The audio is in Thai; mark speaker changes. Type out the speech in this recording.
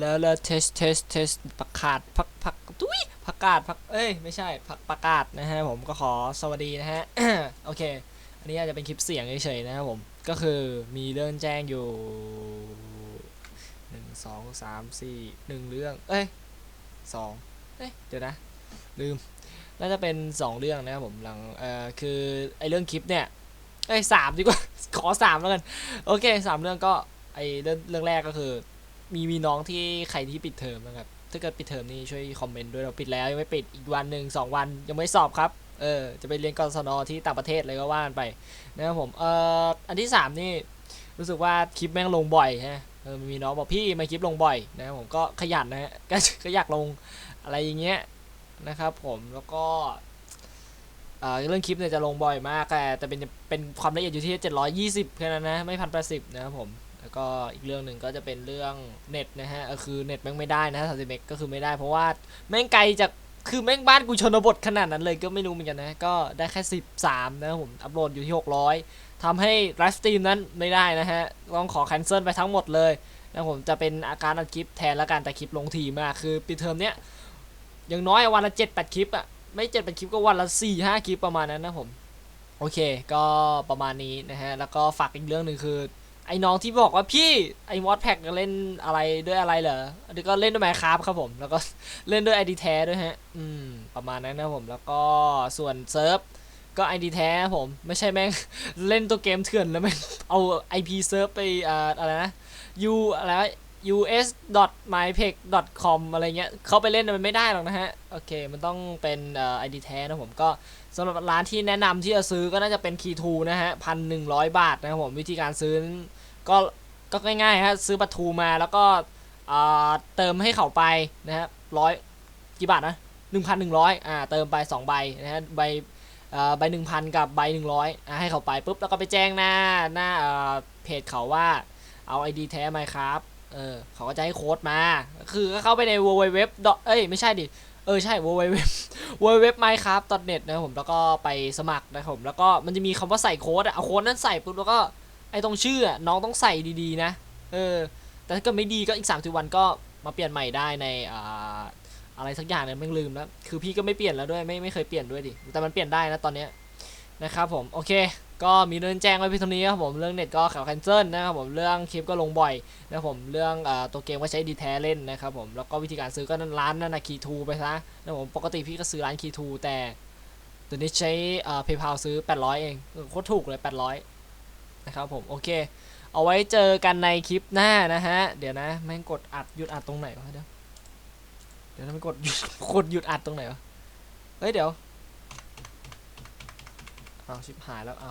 Speaker 1: แล้วแล้วเทสเทสเทสประกาศพักพักตุ้ยประกาศพักเอ้ยไม่ใช่พักประกาศนะฮะผมก็ขอสวัสดีนะฮะ โอเค อันนี้อาจจะเป็นคลิปเสียงเฉยๆนะครับผม ก็คือมีเรื่องแจ้งอยู่หนึ่งสองสามสี่หนึ่งเรื่อง เอ้ยสองเอ้ยเดี๋ยวนะ ลืม น่าจะเป็นสองเรื่องนะครับผมหลังเอ่อคือไอเรื่องคลิปเนี่ยเอ้ยสามดีกว่า ขอสามแล้วกัน โอเคสามเรื่องก็ไอเรื่องเรื่องแรกก็คือ มีมีน้องที่ใครที่ปิดเทอมนะครับ ถ้าเกิดปิดเทอมนี่ช่วยคอมเมนต์ด้วยเราปิดแล้วยังไม่ปิดอีกวันหนึ่งสองวันยังไม่สอบครับ เออจะไปเรียนกศนที่ต่างประเทศเลยก็ว่ากันไปนะครับผม เอ่ออันที่สามนี่รู้สึกว่าคลิปแม่งลงบ่อยฮะเออมีน้องบอกพี่มาคลิปลงบ่อยนะครับผมก็ขยันนะฮะก็ก็อยากลงอะไรอย่างเงี้ยนะครับผมแล้วก็เอ่อเรื่องคลิปเนี่ยจะลงบ่อยมากแต่แต่เป็นเป็นความละเอียดอยู่ที่ 720แค่นั้นนะไม่พันแปดสิบนะครับผม แล้วก็อีกเรื่องหนึ่งก็จะเป็นเรื่องเน็ตนะฮะคือเน็ตแม่งไม่ได้นะสามสิบเมกก็คือไม่ได้เพราะว่าแม่งไกลจากคือแม่งบ้านกูชนบทขนาดนั้นเลยก็ไม่รู้เหมือนกันนะ ก็ได้แค่สิบสามนะผมอัพโหลดอยู่ที่หกร้อยทำให้ไลฟ์สตรีมนั้นไม่ได้นะฮะ ต้องขอ cancel ซิลไปทั้งหมดเลยนะผมจะเป็นอาการอัดคลิปแทนล้วกันแต่คลิปลงทีมากคือปิดเทอมเนี้ยอย่างน้อยวันละเจ็ดแปดคลิปอะไม่เจ็ดแปดคลิปก็วันละสี่ห้าคลิปประมาณนั้นนะผม โอเค ก็ประมาณนี้นะฮะ แล้วก็ฝากอีกเรื่องหนึ่งคือ ไอ้น้องที่บอกว่าพี่ไอ้มอสแพ็กเล่นอะไรด้วยอะไรเหรออันนี้ก็เล่นด้วยไมครับครับผม แล้วก็เล่นด้วยไอดีแท้ด้วยฮะ อืม ประมาณนั้นนะผม แล้วก็ส่วนเซิร์ฟก็ไอดีแท้ผม ไม่ใช่แม่งเล่นตัวเกมเถื่อนแล้วแม่งเอา IP เซิร์ฟไปอ่าอะไรนะ u อะไร us mypeg com อะไรเงี้ยเขาไปเล่นมันไม่ได้หรอกนะฮะ โอเค มันต้องเป็นเอ่อ ID แท้นะผมก็สำหรับร้านที่แนะนำที่จะซื้อก็น่าจะเป็น Key 2นะฮะพันหนึ่งร้อยบาทนะครับผมวิธีการซื้อก็ก็ง่ายๆฮะซื้อบัตรทูมาแล้วก็เติมให้เขาไปนะฮะร้อยกี่บาทนะหนึ่งพันหนึ่งร้อยอ่าเติมไปสองใบนะฮะใบใบหนึ่งพันกับใบหนึ่งร้อยให้เขาไปปุ๊บแล้วก็ไปแจ้งหน้าหน้าอ่าเพจเขาว่าเอา ID แท้ไหมครับเออเขาก็จะให้โค้ดมา คือก็เข้าไปใน www เอ้ยไม่ใช่ดิ เออใช่ www w w w m i n e c r a f t n e t นะครับผมแล้วก็ไปสมัครนะครับผมแล้วก็มันจะมีคำว่าใส่โค้ดอะเอาโค้ดนั้นใส่ปุ๊บแล้วก็ไอ้ตรงชื่อน้องต้องใส่ดีๆนะเออแต่ถ้าเกิดไม่ดีก็อีก3ามวันก็มาเปลี่ยนใหม่ได้ในอ่าอะไรสักอย่างเนี่ยไม่ลืมแล้วคือพี่ก็ไม่เปลี่ยนแล้วด้วยไม่ไม่เคยเปลี่ยนด้วยดิแต่มันเปลี่ยนได้นะตอนเนี้ยนะครับผมโอเค ก็มีเรื่องแจ้งไว้เพียงเท่านี้ครับผมเรื่องเน็ตก็ขอแคนเซิลนะครับผมเรื่องคลิปก็ลงบ่อยนะครับผมเรื่องอตัวเกมก็ใช้ดีแท้เล่นนะครับผมแล้วก็วิธีการซื้อก็นั่นร้านนั่นนะคีทูไปซะนะผมปกติพี่ก็ซื้อร้านคีทูแต่เดี๋ยวนี้ใช้เพย์พาซื้อ 800 เองเออโคตรถูกเลย 800 นะครับผมโอเค เอาไว้เจอกันในคลิปหน้านะฮะ เดี๋ยวนะแม่งกดอัดหยุดอัดตรงไหนวะเดี๋ยวเดี๋ยวนะมันกดหยุดกดหยุดอัดตรงไหนวะเฮ้ยเดี๋ยวอ้าวชิบหายแล้วอ้าว